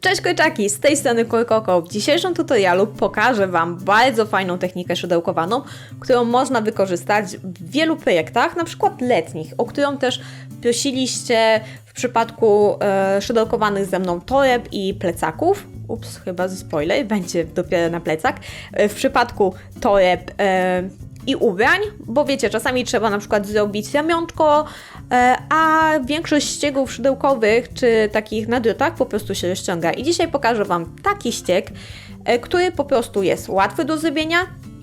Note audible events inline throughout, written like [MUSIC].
Cześć kurczaki, z tej strony Kurkoko. W dzisiejszym tutorialu pokażę Wam bardzo fajną technikę szydełkowaną, którą można wykorzystać w wielu projektach, na przykład letnich, o którą też prosiliście w przypadku e, szydełkowanych ze mną toreb i plecaków. Ups, chyba ze spoiler, będzie dopiero na plecak. E, w przypadku toreb e, i ubrań, bo wiecie, czasami trzeba na przykład zrobić ramionczko, e, a większość ściegów szydełkowych czy takich na drutach po prostu się rozciąga. I dzisiaj pokażę Wam taki ścieg, e, który po prostu jest łatwy do zrobienia,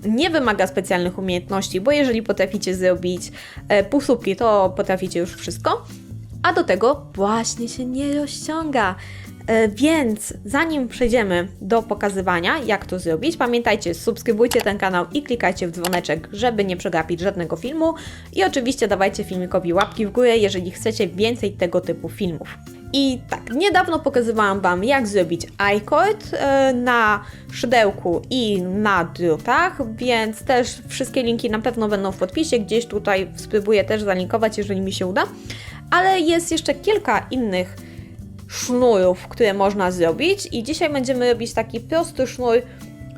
nie wymaga specjalnych umiejętności, bo jeżeli potraficie zrobić e, półsłupki, to potraficie już wszystko, a do tego właśnie się nie rozciąga. E, Więc zanim przejdziemy do pokazywania, jak to zrobić, pamiętajcie, subskrybujcie ten kanał i klikajcie w dzwoneczek, żeby nie przegapić żadnego filmu. I oczywiście dawajcie filmikowi łapki w górę, jeżeli chcecie więcej tego typu filmów. I tak, niedawno pokazywałam Wam, jak zrobić iCord e, na szydełku i na drutach, więc też wszystkie linki na pewno będą w podpisie, gdzieś tutaj spróbuję też zalinkować, jeżeli mi się uda. Ale jest jeszcze kilka innych sznurów, które można zrobić i dzisiaj będziemy robić taki prosty sznur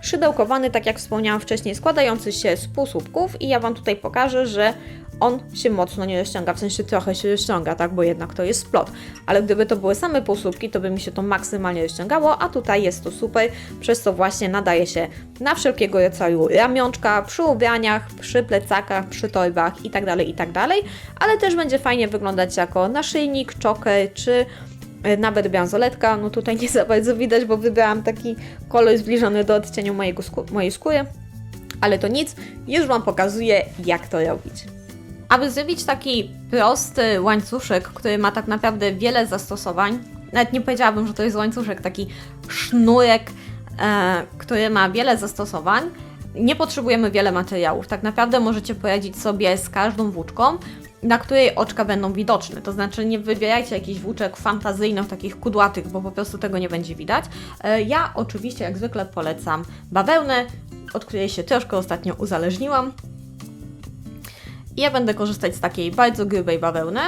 szydełkowany, tak jak wspomniałam wcześniej, składający się z półsłupków i ja Wam tutaj pokażę, że on się mocno nie rozciąga, w sensie trochę się rozciąga, tak, bo jednak to jest splot, ale gdyby to były same półsłupki, to by mi się to maksymalnie rozciągało, a tutaj jest to super, przez co właśnie nadaje się na wszelkiego rodzaju ramionczka, przy ubraniach, przy plecakach, przy torbach itd., itd., ale też będzie fajnie wyglądać jako naszyjnik, czoker, czy nawet bransoletka, no tutaj nie za bardzo widać, bo wybrałam taki kolor zbliżony do odcienia mojego skó- mojej skóry, ale to nic, już Wam pokazuję jak to robić. Aby zrobić taki prosty łańcuszek, który ma tak naprawdę wiele zastosowań, nawet nie powiedziałabym, że to jest łańcuszek, taki sznurek, e, który ma wiele zastosowań, nie potrzebujemy wiele materiałów. Tak naprawdę możecie poradzić sobie z każdą włóczką, na której oczka będą widoczne. To znaczy nie wybierajcie jakichś włóczek fantazyjnych, takich kudłatych, bo po prostu tego nie będzie widać. E, Ja oczywiście jak zwykle polecam bawełnę, od której się troszkę ostatnio uzależniłam. Ja będę korzystać z takiej bardzo grubej bawełny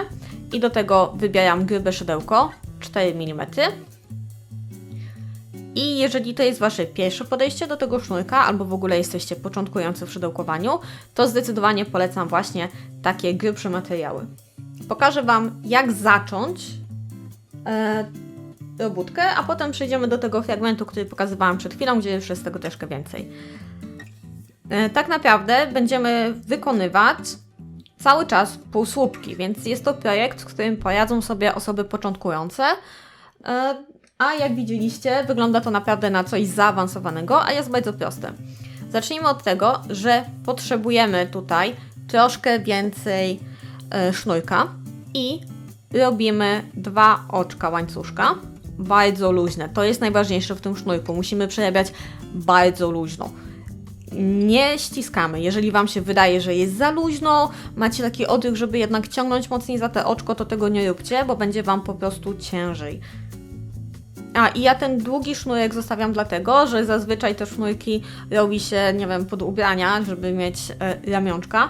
i do tego wybieram grube szydełko 4 mm. I jeżeli to jest Wasze pierwsze podejście do tego sznurka, albo w ogóle jesteście początkujący w szydełkowaniu, to zdecydowanie polecam właśnie takie grubsze materiały. Pokażę Wam, jak zacząć e, robótkę, a potem przejdziemy do tego fragmentu, który pokazywałam przed chwilą, gdzie już jest tego troszkę więcej. E, tak naprawdę będziemy wykonywać cały czas półsłupki, więc jest to projekt, w którym poradzą sobie osoby początkujące. E, A jak widzieliście, wygląda to naprawdę na coś zaawansowanego, a jest bardzo proste. Zacznijmy od tego, że potrzebujemy tutaj troszkę więcej e, sznurka i robimy dwa oczka łańcuszka. Bardzo luźne. To jest najważniejsze w tym sznurku. Musimy przerabiać bardzo luźno nie ściskamy. Jeżeli Wam się wydaje, że jest za luźno, macie taki odruch, żeby jednak ciągnąć mocniej za te oczko, to tego nie róbcie, bo będzie Wam po prostu ciężej. A i ja ten długi sznurek zostawiam dlatego, że zazwyczaj te sznurki robi się, nie wiem, pod ubrania, żeby mieć e, ramionczka,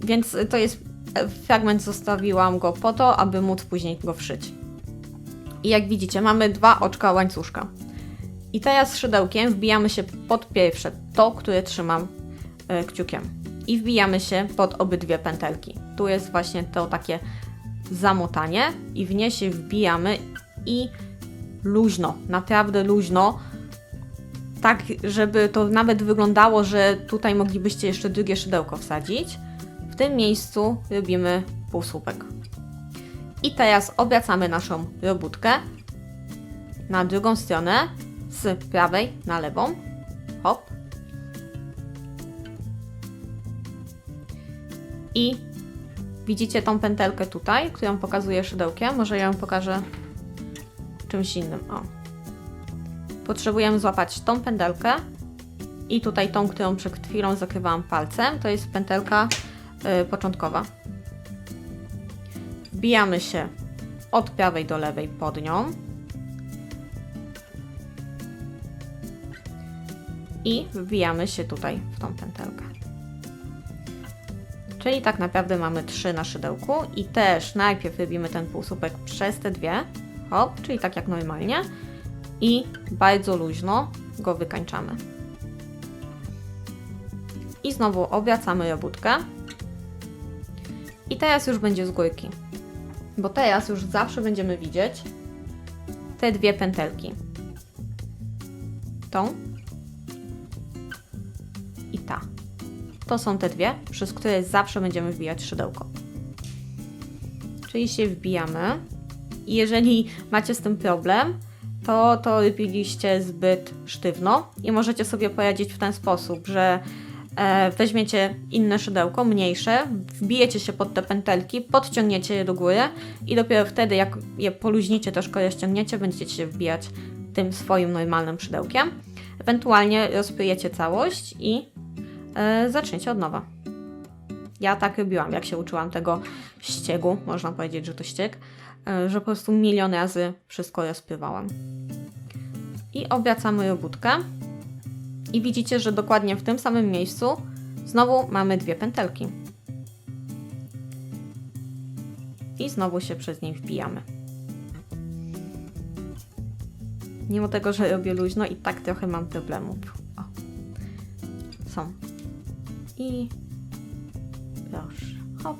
więc to jest e, fragment, zostawiłam go po to, aby móc później go wszyć. I jak widzicie, mamy dwa oczka łańcuszka. I teraz szydełkiem wbijamy się pod pierwsze, to, które trzymam e, kciukiem. I wbijamy się pod obydwie pętelki. Tu jest właśnie to takie zamotanie i w nie się wbijamy i luźno, naprawdę luźno, tak żeby to nawet wyglądało, że tutaj moglibyście jeszcze drugie szydełko wsadzić. W tym miejscu robimy półsłupek. I teraz obracamy naszą robótkę na drugą stronę z prawej na lewą. Hop. I widzicie tą pętelkę tutaj, którą pokazuję szydełkiem. Może ja ją pokażę czymś innym. O. Potrzebujemy złapać tą pętelkę i tutaj tą, którą przed chwilą zakrywałam palcem. To jest pętelka y, początkowa. Wbijamy się od prawej do lewej pod nią. i wbijamy się tutaj w tą pętelkę. Czyli tak naprawdę mamy trzy na szydełku i też najpierw robimy ten półsłupek przez te dwie, hop, czyli tak jak normalnie i bardzo luźno go wykańczamy. I znowu obracamy robótkę. I teraz już będzie z górki. Bo teraz już zawsze będziemy widzieć te dwie pętelki. Tą i ta. To są te dwie, przez które zawsze będziemy wbijać szydełko. Czyli się wbijamy. I jeżeli macie z tym problem, to to robiliście zbyt sztywno i możecie sobie poradzić w ten sposób, że e, weźmiecie inne szydełko, mniejsze, wbijecie się pod te pętelki, podciągniecie je do góry i dopiero wtedy, jak je poluźnicie, troszkę rozciągniecie, będziecie się wbijać tym swoim normalnym szydełkiem. Ewentualnie rozpyjecie całość i e, zaczniecie od nowa. Ja tak robiłam, jak się uczyłam tego ściegu, można powiedzieć, że to ścieg, że po prostu milion razy wszystko rozpływałam. I obracamy robótkę. I widzicie, że dokładnie w tym samym miejscu znowu mamy dwie pętelki. I znowu się przez nie wbijamy. Mimo tego, że robię luźno i tak trochę mam problemów. O. Są. I proszę. Hop.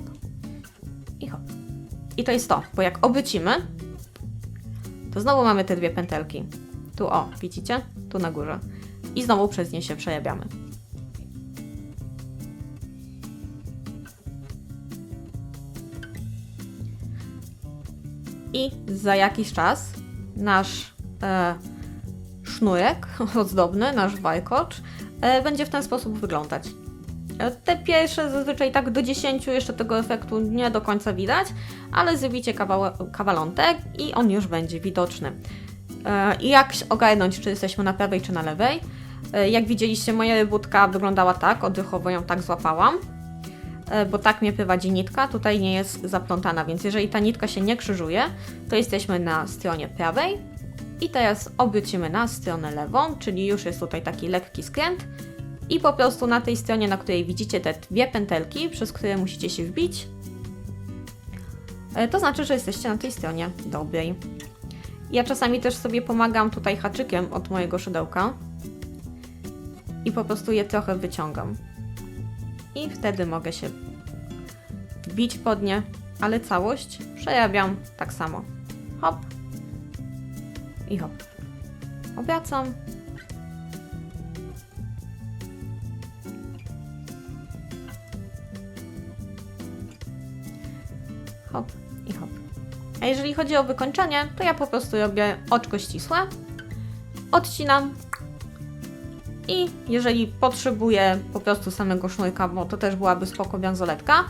I to jest to, bo jak obrócimy, to znowu mamy te dwie pętelki. Tu o, widzicie? Tu na górze. I znowu przez nie się przejabiamy. I za jakiś czas nasz e, sznurek [LAUGHS] ozdobny, nasz wajkocz, e, będzie w ten sposób wyglądać. E, Te pierwsze zazwyczaj tak do 10 jeszcze tego efektu nie do końca widać, ale zrobicie kawał, kawalątek i on już będzie widoczny. E, I jak ogarnąć, czy jesteśmy na prawej, czy na lewej? E, Jak widzieliście, moja rybótka wyglądała tak, oddechowo ją tak złapałam, bo tak mnie prowadzi nitka, tutaj nie jest zaplątana, więc jeżeli ta nitka się nie krzyżuje, to jesteśmy na stronie prawej. I teraz obrócimy na stronę lewą, czyli już jest tutaj taki lekki skręt. I po prostu na tej stronie, na której widzicie te dwie pętelki, przez które musicie się wbić, e, to znaczy, że jesteście na tej stronie dobrej. Ja czasami też sobie pomagam tutaj haczykiem od mojego szydełka i po prostu je trochę wyciągam. I wtedy mogę się wbić pod nie, ale całość przerabiam tak samo. Hop i hop. Obracam. Hop i hop. A jeżeli chodzi o wykończenie, to ja po prostu robię oczko ścisłe, odcinam i jeżeli potrzebuję po prostu samego sznurka, bo to też byłaby spoko bransoletka,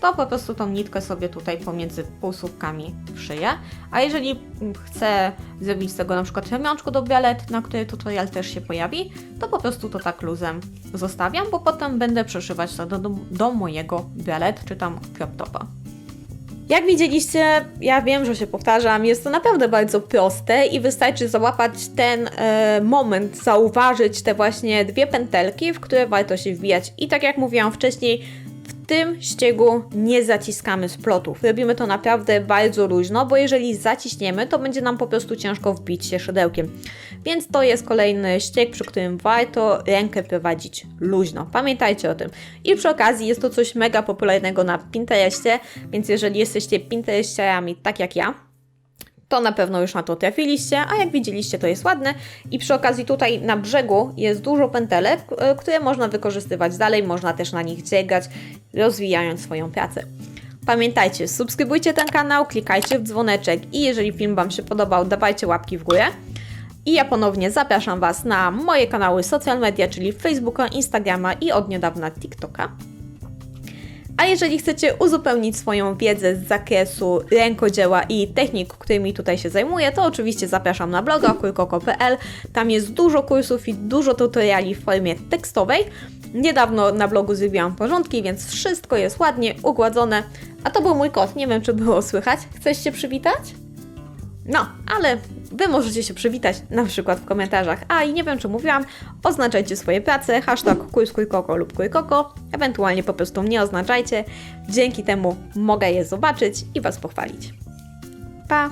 to po prostu tą nitkę sobie tutaj pomiędzy półsłupkami szyję. A jeżeli chcę zrobić z tego na przykład ramionczko do bialet, na który tutorial też się pojawi, to po prostu to tak luzem zostawiam, bo potem będę przeszywać to do, do, do mojego bialet czy tam crop topa. Jak widzieliście, ja wiem, że się powtarzam, jest to naprawdę bardzo proste i wystarczy załapać ten e, moment, zauważyć te właśnie dwie pętelki, w które warto się wbijać. I tak jak mówiłam wcześniej, tym ściegu nie zaciskamy splotów. Robimy to naprawdę bardzo luźno, bo jeżeli zaciśniemy, to będzie nam po prostu ciężko wbić się szydełkiem. Więc to jest kolejny ścieg, przy którym warto rękę prowadzić luźno. Pamiętajcie o tym. I przy okazji jest to coś mega popularnego na Pinterestie, więc jeżeli jesteście Pinterestiarami tak jak ja, to na pewno już na to trafiliście, a jak widzieliście, to jest ładne. I przy okazji tutaj na brzegu jest dużo pętelek, e, które można wykorzystywać dalej, można też na nich dźwigać, rozwijając swoją pracę. Pamiętajcie, subskrybujcie ten kanał, klikajcie w dzwoneczek i jeżeli film Wam się podobał, dawajcie łapki w górę. I ja ponownie zapraszam Was na moje kanały social media, czyli Facebooka, Instagrama i od niedawna TikToka. A jeżeli chcecie uzupełnić swoją wiedzę z zakresu rękodzieła i technik, którymi tutaj się zajmuję, to oczywiście zapraszam na bloga kurkoko.pl. Tam jest dużo kursów i dużo tutoriali w formie tekstowej. Niedawno na blogu zrobiłam porządki, więc wszystko jest ładnie ugładzone. A to był mój kot, nie wiem czy było słychać. Chcesz się przywitać? No, ale Wy możecie się przywitać na przykład w komentarzach. A i nie wiem, czy mówiłam, oznaczajcie swoje prace, hashtag kujskujkoko lub kujkoko, ewentualnie po prostu mnie oznaczajcie. Dzięki temu mogę je zobaczyć i Was pochwalić. Pa!